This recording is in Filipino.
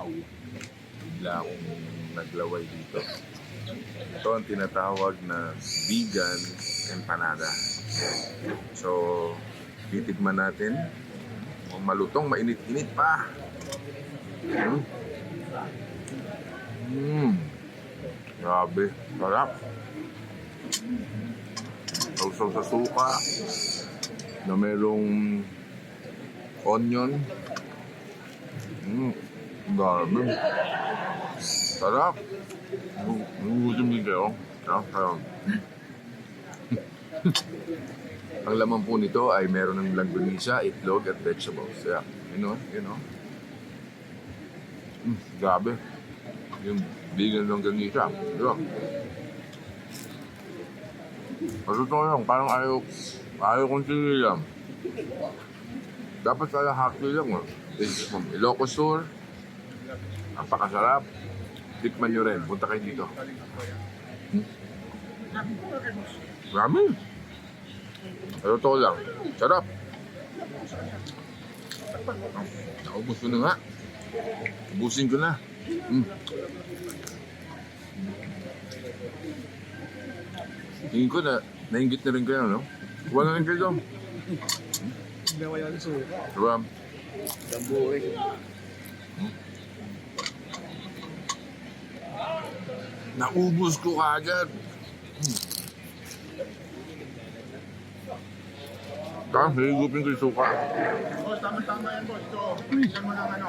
Wow! Bigla akong naglaway dito. Ito ang tinatawag na vegan empanada. So, titikman natin. Malutong, mainit-init pa. Mm. Mm. Grabe. Sarap. Sausaw sa suka. Na merong onion. Mm. Grabe. Sarap. Nangugutom din kayo. Sarap, sarap. Ang laman po nito ay meron ng langganisa, itlog at vegetables. Yeah, you know, you know. Mm, grabe. Yung vegan langganisa. Di ba? Pero totoo lang, parang ayaw, ayaw kong sinilang. Dapat kaya haki lang. It's from Ilocos Sur. Napakasarap. Tikman nyo rin. Punta kayo dito. Hmm? Marami. Pero totoo lang. Sarap. Naubos ko na nga. Ubusin ko na. Mm. Tingin ko na, nainggit na rin kayo, no? Kuha na rin kayo. Ginawa yan suka. Diba? Dambuhay. Naubos ko kagad. Hmm. Tapos, higupin ko yung suka. Boss, tama-tama yan, boss. Ito, bilisan mo ng ano,